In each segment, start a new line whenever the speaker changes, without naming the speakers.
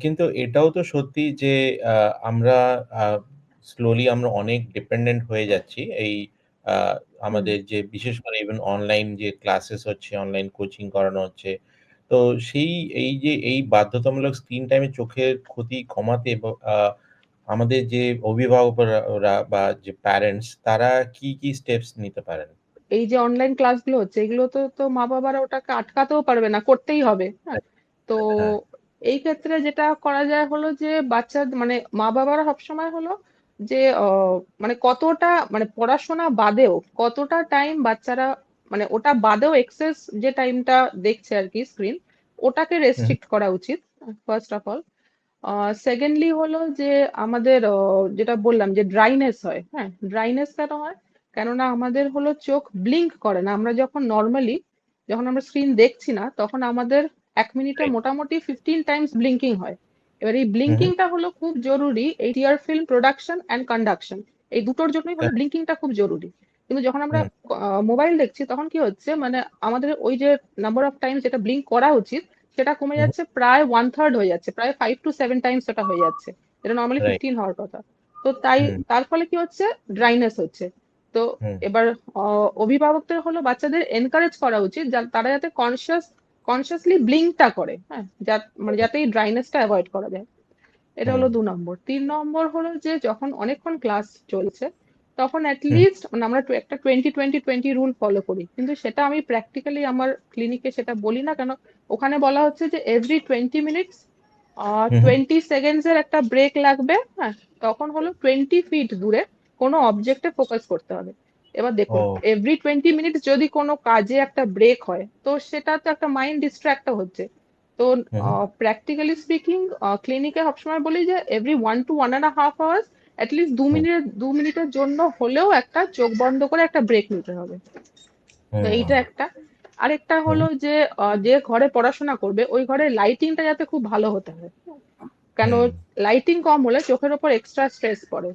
কিন্তু এটাও তো সত্যি যে আমরা স্লোলি আমরা অনেক ডিপেন্ডেন্ট হয়ে যাচ্ছি। এই আমাদের যে বিশেষ করে ইভেন অনলাইন যে ক্লাসেস হচ্ছে, অনলাইন কোচিং করানো হচ্ছে। তো সেই এই যে এই বাধ্যতামূলক স্ক্রিন টাইম চোখের ক্ষতি কমাতে আমাদের যে অভিভাবকরা বা যে প্যারেন্টস তারা কি, কি স্টেপস নিতে পারেন?
এই যে অনলাইন ক্লাসগুলো হচ্ছে এগুলো তো, তো মা-বাবারা ওটাকে আটকাতেও পারবে না, করতেই হবে। হ্যাঁ?
হ্যাঁ,
তো
হ্যাঁ।
এই ক্ষেত্রে যেটা করা যায় হলো যে বাচ্চা মানে মা-বাবারা সবসময় হলো যে মানে কতটা মানে পড়াশোনা বাদেও কতটা টাইম বাচ্চারা মানে ওটা বাদেও এক্সেস যে টাইমটা দেখছে আর কি স্ক্রিন, ওটাকে রেস্ট্রিক্ট করা উচিত। First of all. সেকেন্ডলি হলো যে আমাদের যেটা বললাম যে ড্রাইনেস হয়, হ্যাঁ? ড্রাইনেস কেন হয়? কেননা আমাদের হলো চোখ ব্লিঙ্ক করে না। আমরা যখন নর্মালি যখন আমরা স্ক্রিন দেখছি না, তখন আমাদের ১ মিনিটে মোটামুটি 15 টাইমস ব্লিংকিং হয়। এবার এই
হু।
ব্লিংকিংটা হলো খুব জরুরি এই tear film production and conduction. এই দুটোর জন্যই হলো ব্লিংকিংটা খুব জরুরি। কিন্তু যখন আমরা মোবাইল দেখছি তখন কি হচ্ছে মানে আমাদের ওই যে নাম্বার অফ টাইমস যেটা ব্লিংক করা উচিত সেটা কমে
হু।
যাচ্ছে প্রায় 1/3 হয়ে যাচ্ছে। প্রায় ফাইভ টু সেভেন টাইমস সেটা হয়ে যাচ্ছে। এটা নরমালি ফিফটিন হওয়ার কথা। তো তাই তার ফলে কি হচ্ছে? ড্রাইনেস হচ্ছে। তো এবার অভিভাবকদের হলো বাচ্চাদের এনকারেজ করা উচিত তারা যাতে কনসিয়াস কনসিয়াসলি ব্লিংকটা করে, হ্যাঁ? যা মানে যাতে এই ড্রাইনেসটা অ্যাভয়েড করা যায়। এটা হলো দু নম্বর। তিন নম্বর হলো যে যখন অনেকক্ষণ ক্লাস চলছে, তখন এট
হুম,
লিস্ট মানে আমরা একটা 20-20-20 রুল ফলো করি। কিন্তু সেটা আমি প্র্যাকটিক্যালি আমার ক্লিনিকে সেটা বলি না। কেন ওখানে বলা হচ্ছে যে এভরি 20 মিনিটস। 20 সেকেন্ডস এর একটা ব্রেক লাগবে, হ্যাঁ? তখন হলো 20 ফিট দূরে কোনো অবজেক্টে ফোকাস করতে হবে। এবার দেখুন! এভরি 20 মিনিটস যদি কোনো কাজে একটা ব্রেক হয়, তো সেটা তো একটা মাইন্ড ডিস্ট্রাক্ট ও হচ্ছে। তো। প্র্যাকটিক্যালি স্পিকিং ক্লিনিকে সবসময় বলি যে এভরি 1 to 1 1/2 আওয়ার্স অ্যাটলিস্ট দু ২
হুম,
মিনিট ২ মিনিটের জন্য হলেও একটা চোখ বন্ধ করে একটা ব্রেক নিতে হবে। তো এইটা একটা। আরেকটা হলো যে যে ঘরে পড়াশোনা করবে ওই ঘরের লাইটিংটা যাতে খুব ভালো হতে হয়। কেন লাইটিং কম হলে চোখের ওপর এক্সট্রা স্ট্রেস পড়ে।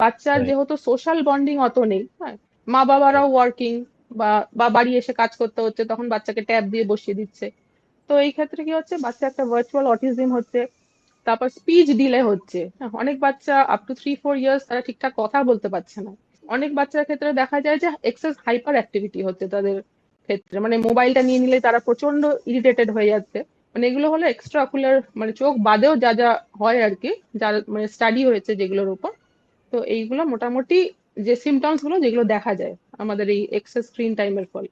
বাচ্চার যেহেতু সোশ্যাল বন্ডিং অত নেই, হ্যাঁ?
রাইট।
মা-বাবারাও ওয়ার্কিং বা বা বাড়ি এসে কাজ করতে হচ্ছে তখন বাচ্চাকে ট্যাব দিয়ে বসিয়ে দিচ্ছে। তো এই ক্ষেত্রে কি হচ্ছে বাচ্চা একটা ভার্চুয়াল অটিজম হচ্ছে। তারপর স্পিচ ডিলে হচ্ছে। হ্যাঁ? অনেক বাচ্চা আপ টু 3-4 ইয়ার্স তারা ঠিকঠাক কথা বলতে পারছে না। অনেক বাচ্চার ক্ষেত্রে দেখা যায় যে এক্সেস হাইপার অ্যাক্টিভিটি হচ্ছে তাদের ক্ষেত্রে। মানে মোবাইলটা নিয়ে নিলে তারা প্রচণ্ড ইরিটেটেড হয়ে যাচ্ছে। মানে এগুলো হলো এক্সট্রা অকুলার মানে চোখ বাদেও যা, যা হয় আর কি যার মানে স্টাডি হয়েছে যেগুলোর উপর। তো এইগুলো মোটামুটি যে সিমটমসগুলো যেগুলো দেখা যায় আমাদের এই এক্সেস স্ক্রিন টাইমের ফলে।